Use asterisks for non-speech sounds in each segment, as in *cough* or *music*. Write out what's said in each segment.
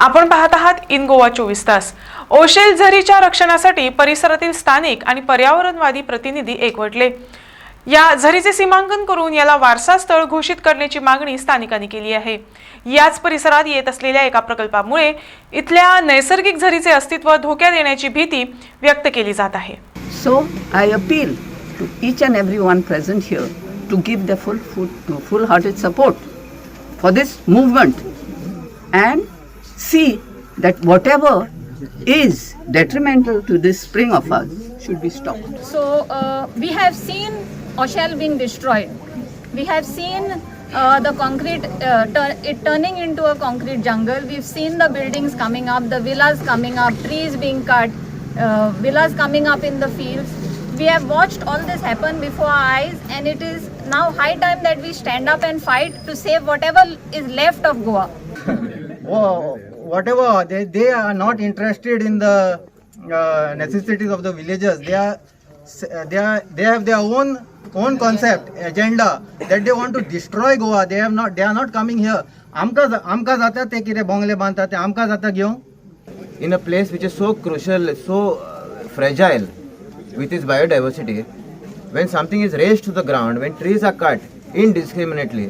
आपण पाहत आहात इन गोवा चोवीस तास. ओशेल झरीच्या रक्षणासाठी परिसरातील स्थानिक आणि पर्यावरणवादी प्रतिनिधी एकवटले. या झरीचे सीमांकन करून याला वारसा स्थळ घोषित करण्याची मागणी स्थानिकांनी केली आहे. याच परिसरात येत असलेल्या एका प्रकल्पामुळे इथल्या नैसर्गिक झरीचे अस्तित्व धोक्यात येण्याची भीती व्यक्त केली जात आहे. So I appeal to each and every one present here to give the full full hearted support for this movement and see that whatever is detrimental to this spring of ours should be stopped. So uh, we have seen Oshel being destroyed. We have seen uh, the concrete uh, tur- it turning into a concrete jungle. We've seen the buildings coming up, the villas coming up, trees being cut, uh, villas coming up in the fields. We have watched all this happen before our eyes, and it is now high time that we stand up and fight to save whatever is left of Goa. wha- whatever they, they are not interested in the uh, necessities of the villagers they are they are they have their own own concept agenda that they want to destroy goa they have not they are not coming here आमकां जा- आमकां जाता ते कितें बोंगले बांदता ते आमकां जाता घेवंक in a place which is so crucial, so uh, fragile with its biodiversity, when something is raised to the ground, when trees are cut indiscriminately,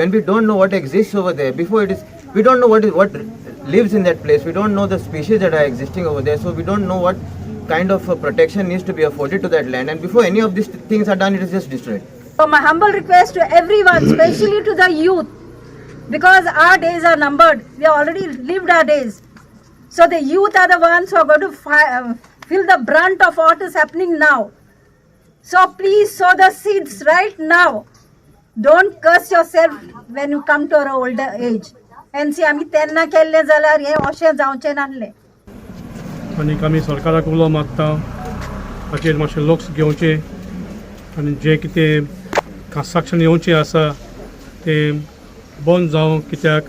when we don't know what exists over there, before it is, we don't know what is what lives in that place, we don't know the species that are existing over there, so we don't know what kind of protection needs to be afforded to that land, and before any of these things are done, it is just destroyed. So my humble request to everyone, *coughs* especially to the youth, because our days are numbered. We have already lived our days. So the youth are the ones who are going to uh, feel the brunt of what is happening now. So please sow the seeds right now. Don't curse yourself when you come to our older age. And see, आम्ही तेन्ना केल्ले जाल्यार हे अशें जावचें नासलें आनीक आमी सरकाराक उलो मागता. हाचेर मातशें लक्ष घेवचें आनी जें कितें कन्स्ट्रक्शन येवचें आसा तें बंद जावं कित्याक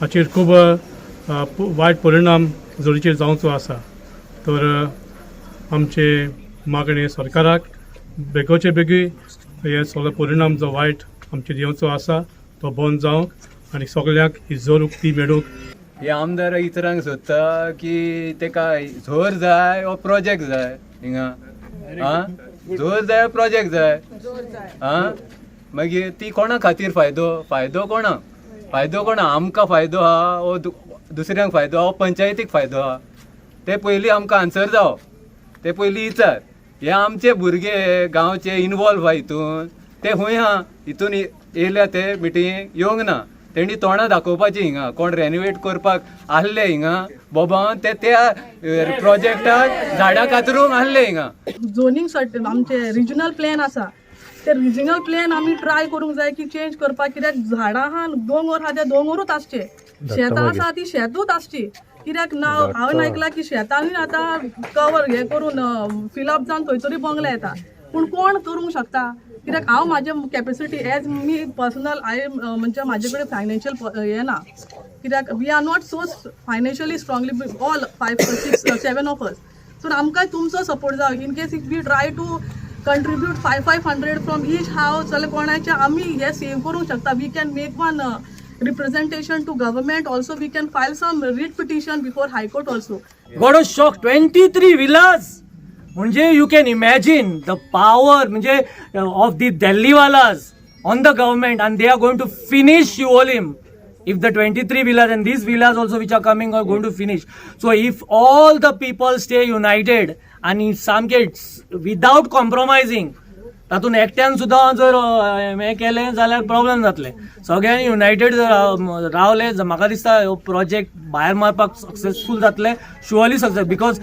हाचेर खूब वायट परिणाम झरीचेर जावचो आसा तर आमचे मागणें सरकाराक बेगोचे बेगी हे सगळे परिणाम जो वायट आमचेर येवचो आसा तो बंद जावंक आनी सगळ्याक ही जोर उक्ती मेळूंक. हे आमदार इतरांक सोदता की तेका झोर जाय ओ प्रोजेक्ट जाय. हिंगा? आं झोर जाय प्रोजेक्ट जाय. आं मागीर ती कोणा खातीर फायदो? फायदो कोणा? फायदो कोणा? आमकां फायदो आहा वो दु- दुसऱ्यांक फायदो आहा पंचायतीक फायदो आहा ते पयलीं आमकां आन्सर जावो ते पयलीं विचार हे आमचे भुरगे गांवचे इनवॉल्व आहा हितून ते खंय आहा हितून येयल्या ते मिटींग येवंक ना. तेणी तोंडां दाखोवपाची हिंगा कोण रेनोवेट करपाक आहले हिंगा बोबान ते त्या प्रोजेक्टाक झाडां कातरूंक आहले हिंगा. झोनींग सर्ट आमचे रिजनल प्लॅन आसा. ते रिजनल प्लॅन आमी ट्राय करूंक जाय की चेंज करपाक कित्याक झाडां आहा दोंगर आहा ते दोंगरूच आसचे. शेतां आसा ती शेतूच आसची. कित्याक ना हांवें आयकलां की शेतांनी आतां कवर हे करून फिलअप जावन थंयसरी बंगले येता. पूण कोण करूंक शकता? कित्याक हांव म्हाजे कॅपेसिटी एज मी पर्सनल आय म्हणजे म्हाजे कडेन फायनान्शियल हें ना. कित्याक we are not so financially strongly all five six seven of us so आमकां तुमचो सपोर्ट जाय in case if we try to contribute five five hundred from each हावस जाल्यार कोणाचे आमी हे सेव करूंक शकता? We can make one representation to government also we can file some writ petition before high court also god was shock twenty three villas म्हणजे you can imagine the power म्हणजे of the Delhiwalas on the government and they are going to finish Siolim if the 23 villas and these villas also which are coming are going to finish so if all the people stay united and in some cases without compromising तातूंत एकट्यान सुद्दां जर हें केलें जाल्यार problem जातले. सगळ्यांनी United जर रावले म्हाका दिसता हो प्रोजेक्ट भायर मारपाक सक्सेसफूल जातले surely success because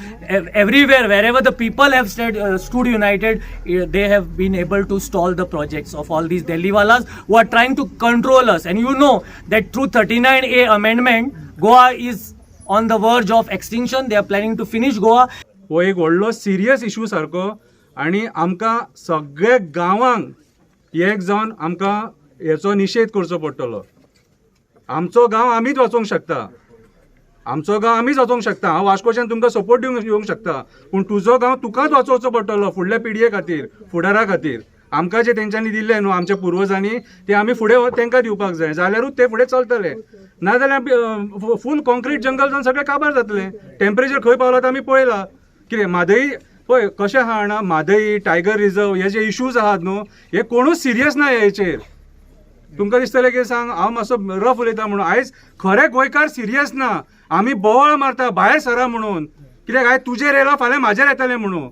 everywhere wherever the people have stayed stood united they have been able to stall the projects of all these दिल्लीवालाज who are trying to control us and you know that through thirty nine A amendment Goa is on the verge of extinction they are planning to finish Goa हो एक व्हडलो serious issue सारको आनी आमकां सगळ्या गांवांक एक जावन आमकां हेचो निशेध करचो पडटलो. आमचो गांव आमीच वाचोवंक शकता. आमचो गांव आमीच वाचोवंक शकता. हांव वास्कोच्यान तुमकां सपोर्ट दिवंक येवंक शकता. पूण तुजो गांव तुकाच वाचोवचो पडटलो फुडल्या पिडये खातीर फुडारा खातीर. आमकां जे तेंच्यांनी दिल्ले न्हू आमच्या पुर्वजांनी ते आमी फुडें हो- तेंकां दिवपाक जाय. जाल्यारूच ते फुडें चलतले. नाजाल्यार फूल कॉन्क्रीट जंगल जावन सगळें काबार जातलें. टेम्परेचर खंय पावला तें आमी पळयलां. कितें म्हादई पळय कशें आहा जाणा म्हादई टायगर रिजर्व हे जे इश्यूज आहात न्हू हे कोणूच सिरियस ना हेचेर तुमकां दिसतलें की सांग हांव मातसो रफ उलयता म्हणून. आयज खरे गोंयकार सिरियस ना. आमी बोवाळ मारता भायर सरा म्हणून. कित्याक आयज तुजेर येयला फाल्यां म्हाजेर येतलें म्हणून.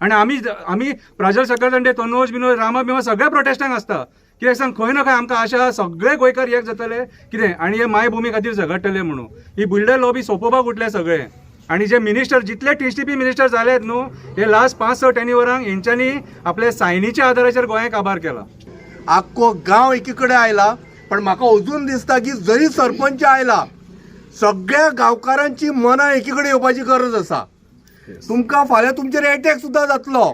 आनी आमी आमी प्राजल सकरदंडे तनोज बिनोज रामा बिमा सगळ्या प्रोटेस्टांक आसता कित्याक सांग खंय ना खंय आमकां आशा सगळे गोंयकार एक जातले. कितें? आनी हे मायभुमी खातीर झगडटले म्हणून. ही बिल्डर लॉबी सोंपोवपाक उठले सगळे. आनी जे मिनिस्टर जितले टीसीपी मिनिस्टर जालेत न्हू हे लास्ट पांच स टेन्युवरांक हेंच्यांनी आपल्या सायनीच्या आदाराचेर गोंयाक काबार केला. आख्खो गांव एकी कडेन आयला पण म्हाका अजून दिसता की जरी सरपंच आयला सगळ्या गांवकारांची मनां एकी कडेन येवपाची गरज आसा तुमकां फाल्यां तुमचेर एटॅक सुद्दां जातलो.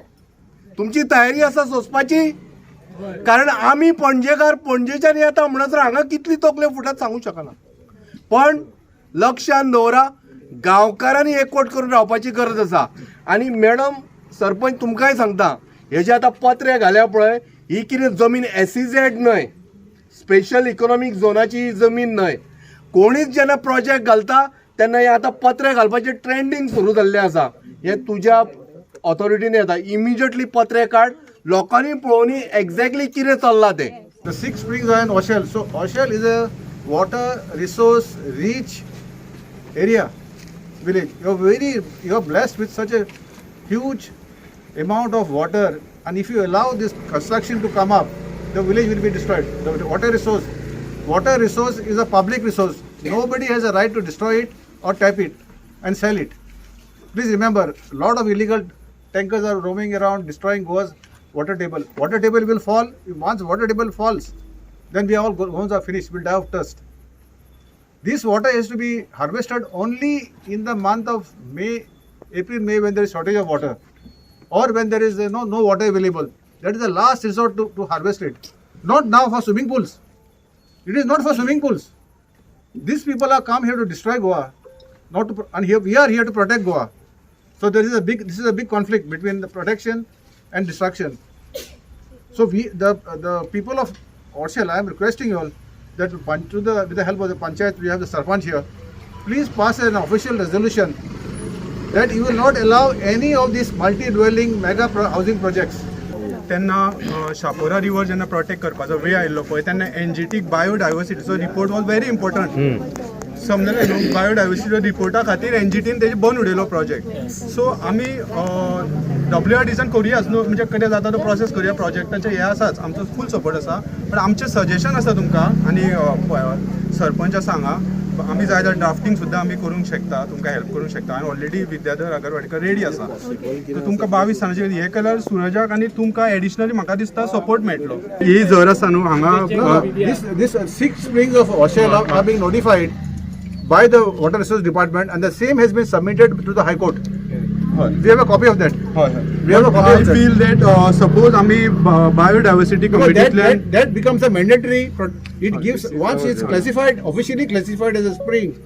तुमची तयारी आसा सोंसपाची? कारण आमी पणजेकार पणजेच्यान येता म्हणसर हांगा कितली तकले फुटत सांगूंक शकना. पण लक्षान दवरा गांवकारांनी एकवट करून रावपाची गरज आसा आनी मॅडम सरपंच तुमकांय सांगता हे जे आतां पत्रे घाल्या पळय ही कितें जमीन एसीझेड न्हय स्पेशल इकॉनॉमीक झोनाची ही जमीन न्हय कोणीच जेन्ना प्रोजेक्ट घालता तेन्ना हे आतां पत्रे घालपाचें ट्रेंडींग सुरू जाल्लें आसा हे तुज्या ऑथॉरिटीन येता इमिजिएटली पत्रे काड लोकांनी पळोवनी एक्झॅक्टली कितें चल्लां तें. The six springs are Oshel Oshel. So Oshel is a water resource rich village. You're very, you're blessed with such a huge amount of water. And if you allow this construction to come up, the village will be destroyed. The water resource, water resource is a public resource. Nobody has a right to destroy it or tap it and sell it. Please remember, a lot of illegal tankers are roaming around destroying Goa's water table. Water table will fall. Once water table falls, then we all homes are finished. We'll die of thirst. This water has to be harvested only in the month of May, April, May when there is shortage of water, or when there is uh, no no water available. That is the last resort to, to harvest it. Not now for swimming pools. It is not for swimming pools. These people are come here to destroy Goa, not to, and here we are here to protect Goa. So there is a big this is a big conflict between the protection and destruction. So we the the people of Orshel, I am requesting you all that to the with the help of the panchayat, we have the sarpanch here. Please pass an official resolution that you will not allow any of these multi-dwelling mega pro- housing projects. तेन्ना Chapora river जेन्ना protect करपाचो वेळ आयिल्लो पळय तेन्ना एनजीटीक बायोडायवर्सिटीचो report was very important समजलें न्हू बायोडायवर्सिटी रिपोर्टा खातीर एनजीटीन तेजे बंद उडयलो प्रोजेक्ट सो आमी डब्ल्यू आर डिसान करुयाच न्हू म्हणजे कितें जाता तो प्रोसेस करुया. प्रोजेक्टाचे हे आसाच आमचो फूल सपोर्ट आसा पण आमचें सजेशन आसा तुमकां आनी सरपंच सांगा. आमी जाय जाल्यार ड्राफ्टींग सुद्दां आमी करूंक शकता. तुमकां हेल्प करूंक शकता. आनी ऑलरेडी विद्याधर आगरवाडीकर रेडी आसा तर तुमकां बावीस सालांचे हे केल्यार सुरजाक आनी तुमकां एडिशनली म्हाका दिसता सपोर्ट मेळटलो. ही जर आसा न्हू हांगा This this uh, six springs of Oshel by the water resource department, and the same has been submitted to the High Court. We have a copy of that. We have a copy I of that. Feel that suppose आमी biodiversity Because that, कमिटींतल्यान that, that becomes a mandatory, pro- it gives, once it's classified, officially classified as a spring,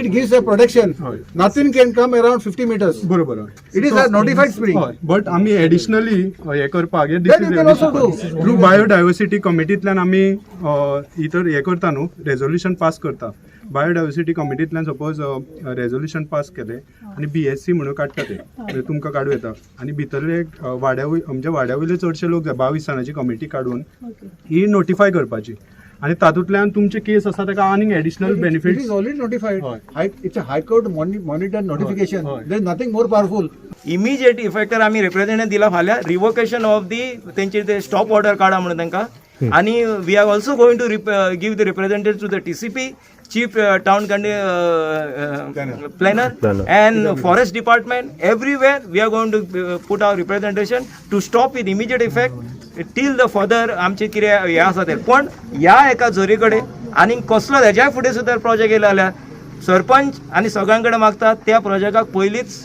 it gives a protection. Nothing can come around 50 meters. बरोबर It is a notified spring. But आमी additionally हे करपाक That you can also do. Through biodiversity कमिटींतल्यान आमी इतर हे करता न्हू resolution pass करता बायोडायवर्सिटी कमिटींतल्यान सपोज रेजोल्युशन पास केलें आनी बी एस सी म्हणून काडटा ते. म्हणजे तुमकां काडूं येता. आनी भितरले वाड्या म्हणजे वाड्या वयले चडशे लोक जाय बावीस जाणांची कमिटी काडून ही नोटिफाय करपाची. आनी तातूंतल्यान तुमचे केस आसा ताका आनीक additional it's a High Court moni- monitored notification. There is nothing more powerful. Immediate effector आमी रिप्रेझेंटेशन दिला फाल्यां. रिवोकेशन ऑफ दी तेंचे ते स्टॉप ऑर्डर काडा म्हणून तांकां आनी we are also going to give the representation to the TCP chief town planner and forest department everywhere we are going to put our representation to stop with immediate effect till the further आमचे कितें हें आसा तें पण ह्या एका झरी कडेन आनी कसलो हेज्या फुडें सुद्दां प्रोजेक्ट येयलो जाल्यार सरपंच आनी सगळ्यां कडेन मागतात त्या प्रोजेक्टाक पयलींच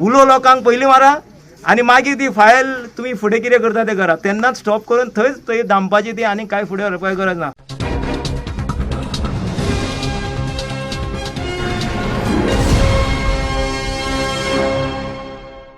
उलो लोकांक पयलीं मारा आनी मागीर ती फायल तुमी फुडें कितें करता तें करा तेन्नाच स्टॉप करून थंयच थंय दामपाची ती आनी कांय फुडें व्हरपाची गरज ना